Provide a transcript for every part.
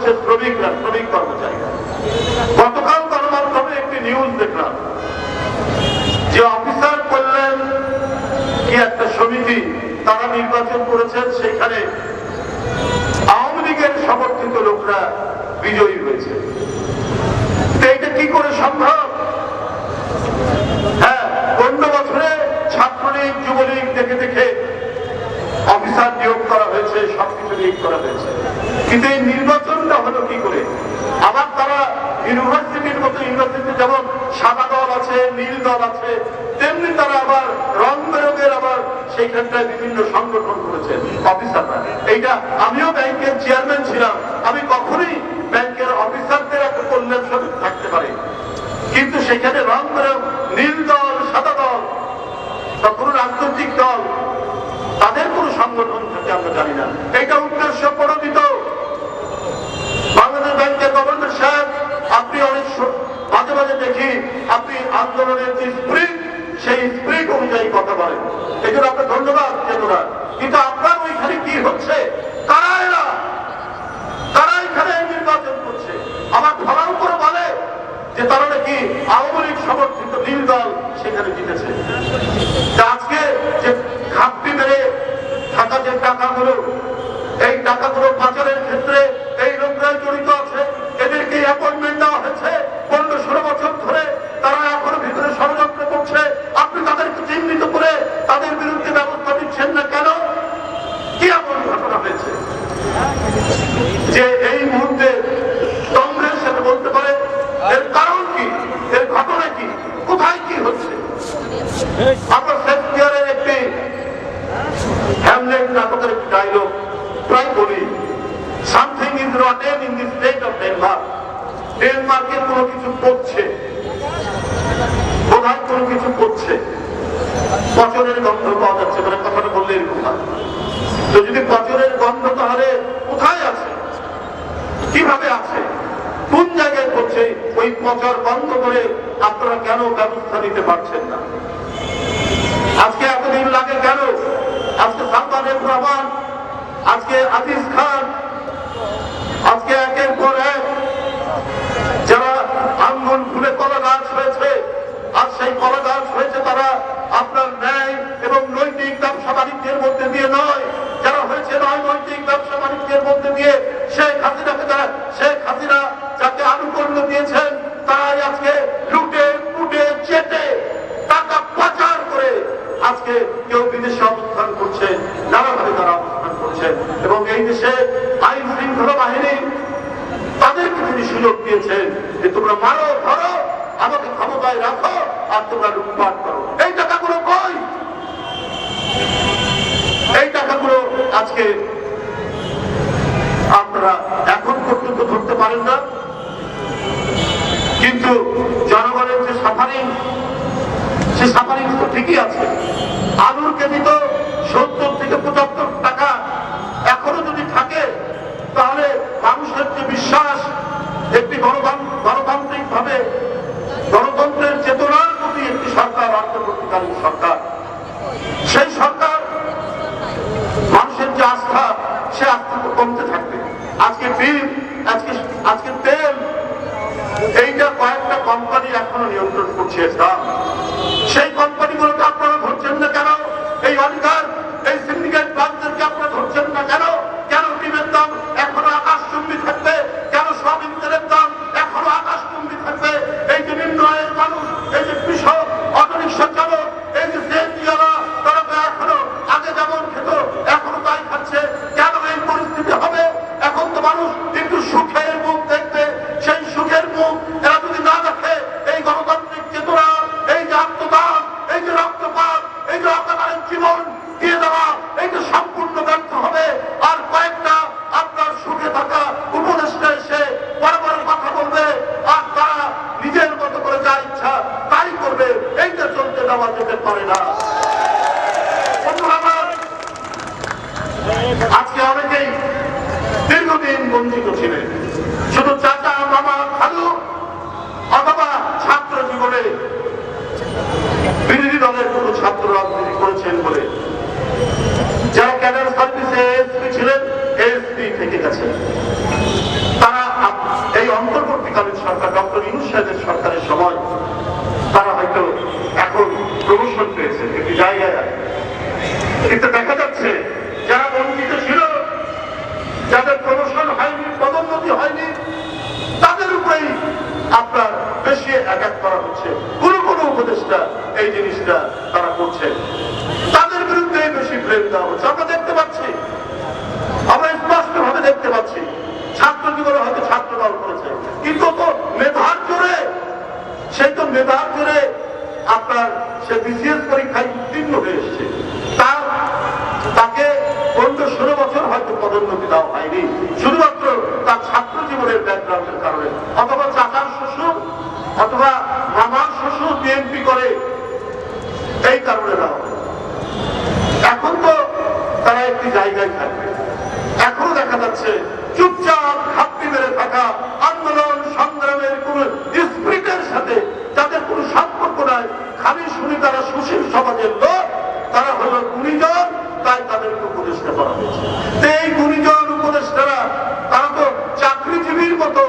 হচ্ছে শ্রমিকরা, শ্রমিক কর্মচারীরা গতকাল গণমাধ্যমে একটি নিউজ দেখলাম। যে অফিসার করলেন কি একটা সমিতি তারা নির্বাচন করেছেন, সেখানে আওয়ামী লীগের সমর্থিত লোকরা বিজয়ী হয়েছে। এটা কি করে সম্ভব হ্যাঁ অন্য বছরে ছাত্রলীগ যুবলীগ দেখে দেখে অফিসার নিয়োগ করা হয়েছে সবকিছু নিয়োগ করা হয়েছে কিন্তু এই নির্বাচনটা হলো কি করে আবার তারা ইউনিভার্সিটির মতো ইউনিভার্সিটি যেমন সাদা দল আছে নীল দল আছে তেমনি তারা আবার রং বেরঙের আবার সেইখানটায় বিভিন্ন সংগঠন করেছে, অফিসাররা। এইটা আমিও ব্যাংকের চেয়ারম্যান ছিলাম। আমি কখনোই ব্যাংকের অফিসারদের একটা কল্যাণ সমিতি থাকতে পারি কিন্তু সেখানে রং বেরং, নীল দল, সাদা দল বা কোনো রাজনৈতিক দল, তাদের কোন সংগঠন থাকে আমরা জানি না। এটা উদ্দেশ্য প্রণোদিত। বাংলাদেশ ব্যাংকের গভর্নর সাহেব, আপনি অনেক মাঝে মাঝে দেখি আপনি আন্দোলনের যে স্প্রিট সেই স্প্রিট অনুযায়ী কথা বলেন এই জন্য আপনার ধন্যবাদ চেতনা কিন্তু আপনার ওইখানে কি হচ্ছে? কারা এরা? তারা এখানে নির্বাচন করছে? আমার ফলাও করে বলে যে তারা নাকি আওয়ামী লীগ সমর্থিত নীল দল সেখানে জিতেছে। আজকে যে ঘাপটি মেরে থাকা যে টাকাগুলো, এই টাকাগুলো পাচারের ক্ষেত্রে এই লোকরাই জড়িত আছে, এদেরকে অ্যাপয়েন্টমেন্ট দেওয়া হয়েছে পনেরো ষোলো বছর ধরে তারা এখনও ভিতরে ষড়যন্ত্র করছে আপনি তাদেরকে চিহ্নিত করে তাদের বিরুদ্ধে ব্যবস্থা নিচ্ছেন না কেন কি এমন ঘটনা হয়েছে যে এই মুহূর্তে কংগ্রেস সাথে বলতে পারে এর কারণ কি এর ঘটনা কি কোথায় কি হচ্ছে আমরা শেক্সপিয়ারের একটি নাটকের একটি ডায়লগ প্রায় বলি something is rotten in the state of Denmark ডেনমার্কে কোনো কিছু পড়ছে বোধহয় কোনো কিছু পড়ছে পচনের গন্ধ পাওয়া যাচ্ছে মানে কথাটা বললে এরকম হয় তো যদি পচনের গন্ধ তাহলে কোথায় আছে? কীভাবে আছে? কোন জায়গায় করছে? ওই পচর বন্ধ করে আপনারা কেন ব্যবস্থা নিতে পারছেন না? আজকে এতদিন লাগে কেন? আজকে আজকে আজিজ খান আজকে একের পর এক যারা আঙ্গুল ফুলে কলা গাছ হয়েছে আর সেই কলা গাছ হয়েছে তারা আপনার ন্যায় এবং নৈতিক ব্যবসা বাণিজ্যের মধ্যে দিয়ে নয় যারা হয়েছে নয় নৈতিক ব্যবসা বাণিজ্যের মধ্যে দিয়ে শেখ হাসিনাকে যারা শেখ হাসিনা যাকে আনুকূল্য দিয়েছেন তারাই আজকে লুটে পুটে চেটে টাকা পাচার করে আজকে কেউ বিদেশে অবস্থান করছে, নানাভাবে তারা অবস্থান করছেন এবং এই দেশে আইন শৃঙ্খলা বাহিনী তাদেরকে তিনি সুযোগ দিয়েছেন যে তোমরা মারো, ধরো, আমাকে ক্ষমতায় রাখো আর তোমরা লুটপাট করো। এই টাকাগুলো কই? এই টাকাগুলো আজকে আপনারা এখন পর্যন্ত ধরতে পারেন না। কিন্তু জনগণের যে সাফারিং সে সাফারিং ঠিকই আছে আলুর কেজি তো সত্তর থেকে পঁচাত্তর টাকা এখনও যদি থাকে তাহলে মানুষের যে বিশ্বাস একটি গণতান্ত্রিক ভাবে গণতন্ত্রের চেতনার প্রতি একটি সরকার অন্তর্বর্তীকালীন সরকার সেই সরকার মানুষের যে আস্থা সে আস্থা তো কমতে থাকবে আজকে বিল আজকে আজকে তেল এইটা কয়েকটা কোম্পানি এখনও নিয়ন্ত্রণ করছে দাম। সেই কোম্পানিগুলোকে আপনারা ধরছেন না কেন এই অধিকার এই সিন্ডিকেট বান্ধবকে আপনারা ধরছেন না কেন কেন ডিমের দাম এখনও আকাশচুম্বী থাকবে কেন সয়াবিন তেলের দাম এখনও আকাশচুম্বী থাকবে এই যে নিম্ন আয়ের মানুষ এই যে কৃষক অটোরিক্সা চালক এই যে সেটিওয়ালা তারা তো এখনও আগে যেমন খেত এখনও তাই খাচ্ছে কেন এই পরিস্থিতি হবে এখন তো মানুষ একটু সুখের মুখ দেখবে সেই সুখের মুখ এরা যদি না দেখে এই গণতান্ত্রিক চেতনা এই যে আত্মদান এই যে রক্তপাত এই যে অকালের জীবন সময় তারা হয়তো এখন প্রমোশন পেয়েছে একটি যাদের প্রমোশন হয়নি, পদোন্নতি হয়নি, তাদের উপরেই আপনার বেশি অ্যাটাক করা হচ্ছে। কোন কোন উপদেষ্টা এই জিনিসটা তারা করছে। তাদের বিরুদ্ধে বেশি প্রেম দেওয়া হচ্ছে আমরা দেখতে পাচ্ছি আমরা স্পষ্ট ভাবে দেখতে পাচ্ছি ছাত্র জীবনে হয়তো ছাত্র দল করেছে কিন্তু ও তো মেধার জোরে সেই তো মেধার জোরে আপনার সে বিসিএস পরীক্ষায় উত্তীর্ণ হয়ে এসছে তার তাকে পনেরো ষোলো বছর হয়তো পদোন্নতি দেওয়া হয়নি শুধুমাত্র তার ছাত্র ব্যাকগ্রাউন্ডের কারণে। অথবা চাচার শ্বশুর, অথবা মামার শ্বশুর বিএনপি করে। এই কারণে হয়। এখন তো তারা একটি জায়গায় থাকবে। এখনও দেখা যাচ্ছে চুপচাপ ঘাপটি মেরে থাকা আন্দোলন, সংগ্রামের কোন স্পিরিটের সাথে তাদের কোনো সম্পর্ক নাই, খালি শুনি তারা সুশীল সমাজের লোক তারা হলো গুণীজন তাই তাদেরকে উপদেষ্টা করা হয়েছে তো এই গুণীজন উপদেষ্টারা তারা তো চাকরিজীবীর মতো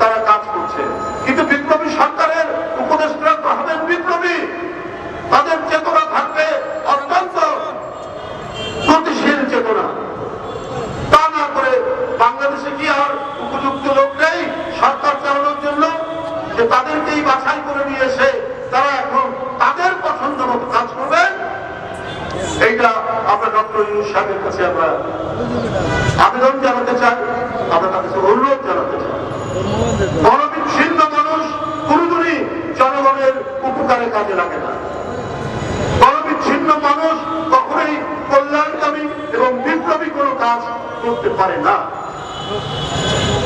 তারা কাজ করছে কিন্তু বিপ্লবী সরকারের উপদেষ্টারা তো হবেন বিপ্লবী তাদের চেতনা থাকবে অত্যন্ত গতিশীল চেতনা তা না করে বাংলাদেশে কি আর উপযুক্ত লোক নেই সরকার চালানোর জন্য যে তাদেরকেই বাছাই করে নিয়ে এসে তারা এখন তাদের পছন্দ মতো কাজ করবে এইটা আমরা ডক্টর ইউনুস সাহেবের কাছে আমরা আবেদন জানাতে চাই? আমরা তার কাছে অনুরোধ জানাতে চাই। গণবিচ্ছিন্ন মানুষ কোনোদিনই জনগণের উপকারে কাজে লাগে না। গণবিচ্ছিন্ন মানুষ কখনোই কল্যাণকামী এবং বিপ্লবী কোনো কাজ করতে পারে না।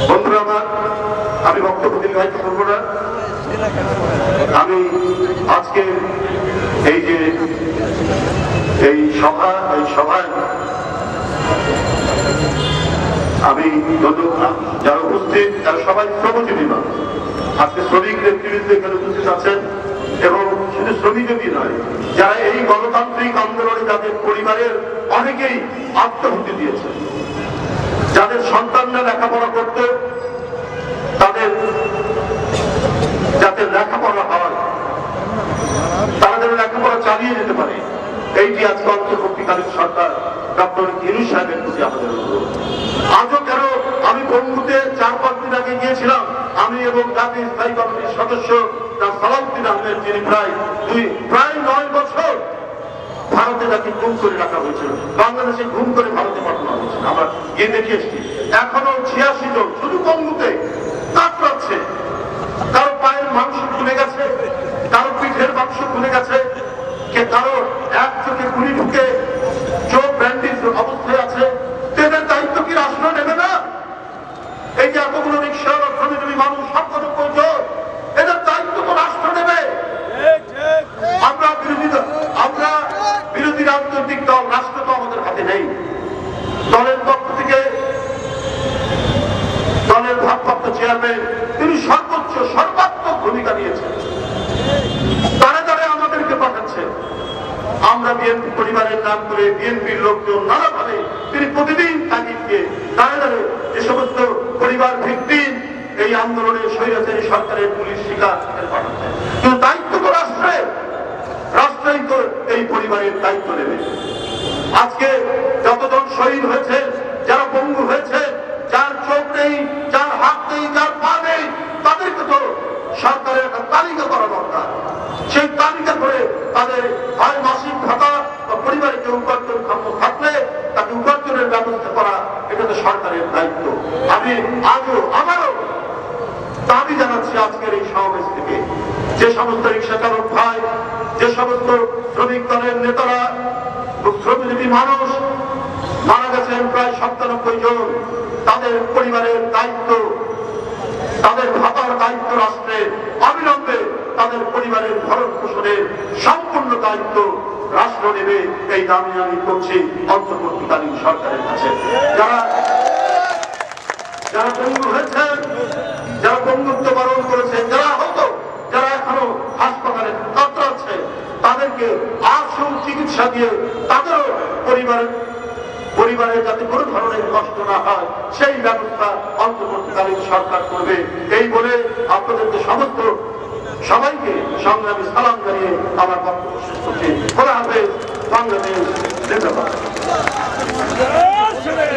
বন্ধুরা আমার, আমি বক্তব্য দীর্ঘায়িত করব না। আমি আজকে এই যে এই সভা, এই সভায় আমি যারা উপস্থিত তারা সবাই শ্রমজীবী মানুষ আজকে শ্রমিক নেতৃবৃন্দ এখানে উপস্থিত আছেন এবং শুধু শ্রমিকজীবী নয়, যারা এই গণতান্ত্রিক আন্দোলনে যাদের পরিবারের অনেকেই আত্মহুতি দিয়েছে যাদের সন্তানরা লেখাপড়া করতে, তাদের যাতে লেখাপড়া হয় যেন লেখাপড়া চালিয়ে যেতে পারে। এইটি আজকে অন্তর্বর্তীকালীন সরকার, ডক্টর ইনুস সাহেবের প্রতি আমাদের অনুরোধ। আজও কেন আমি বঙ্গুতে চার পাঁচ দিন আগে গিয়েছিলাম, আমি এবং জাতীয় স্থায়ী কমিটির সদস্য তার সালাউদ্দিন আহমেদ, যিনি প্রায় দুই, প্রায় নয় বছর ভারতে তাকে গুম করে রাখা হয়েছিল। বাংলাদেশে গুম করে ভারতে পাঠানো হয়েছিল। আমরা গিয়ে দেখে এসেছি। এখনও ছিয়াশি জন শুধু বঙ্গুতে কাতরাচ্ছে। কারও পায়ের মাংস খুলে গেছে, কারও পিঠের মাংস খুলে গেছে কে কারও এক চোখে গুলি ঢুকে চোখ ব্যান্ডিজ অবস্থায় আছে এদের দায়িত্ব কি রাষ্ট্র নেবে না এই যে এতগুলো রিক্সা শ্রমিকী মানুষ সবকত করছ এদের দায়িত্ব তো রাষ্ট্র নেবে আমরা বিরোধী দল- আমরা বিরোধী রাজনৈতিক দল রাষ্ট্র তো আমাদের হাতে নেই দলের পক্ষ থেকে দলের ভারপ্রাপ্ত চেয়ারম্যান তিনি সর্বোচ্চ সর্বাত্মক ভূমিকা নিয়েছেন তারা তারা আমাদেরকে পাঠাচ্ছে আমরা বিএনপি পরিবারের নাম করে বিএনপির লোকজন নানাভাবে তিনি প্রতিদিন তাগিদকে দাঁড়ে দাঁড়ে যে সমস্ত পরিবার ভিত্তিক এই আন্দোলনে স্বৈরাচারী সরকারের পুলিশ শিকার কিন্তু দায়িত্ব তো রাষ্ট্রের। রাষ্ট্রই তো এই পরিবারের দায়িত্ব নেবে। আজকে যতজন শহীদ হয়েছে যারা পঙ্গু হয়েছে যার চোখ নেই যার হাত নেই যার পা নেই তাদেরকে তো সরকারের একটা তালিকা করা দরকার সেই তালিকা করে তাদের হয় মাসিক ভাতা বা পরিবারে কেউ উপার্জন ক্ষমতা থাকলে তাকে উপার্জনের ব্যবস্থা করা এটা তো সরকারের দায়িত্ব আমি আজও আবারও দাবি জানাচ্ছি আজকের এই সমাবেশ থেকে। যে সমস্ত রিক্সা চালক ভাই, যে সমস্ত শ্রমিক দলের নেতারা শ্রমজীবী মানুষ, মারা গেছেন প্রায় সাতানব্বই জন। তাদের পরিবারের দায়িত্ব, তাদের ভাতার দায়িত্ব রাষ্ট্রের অবিলম্বে তাদের পরিবারের ভরণ পোষণের সম্পূর্ণ দায়িত্ব রাষ্ট্র নেবে, এই দাবি আমি করছি অন্তর্বর্তীকালীন সরকারের কাছে। যারা যারা পঙ্গু হয়েছেন, যারা বন্ধুত্ব বরণ করেছে যারা হতো যারা এখনও হাসপাতালে কাতরাচ্ছে তাদেরকে আশু চিকিৎসা দিয়ে তাদেরও পরিবারের পরিবারের যাতে কোনো ধরনের কষ্ট না হয়, সেই ব্যবস্থা অন্তর্বর্তীকালীন সরকার করবে। এই বলে আপনাদেরকে সমস্ত সবাইকে সংগ্রামী সালাম জানিয়ে আমার বক্তব্য শেষ করছি। খোলা হাফেজ, বাংলাদেশ জিন্দাবাদ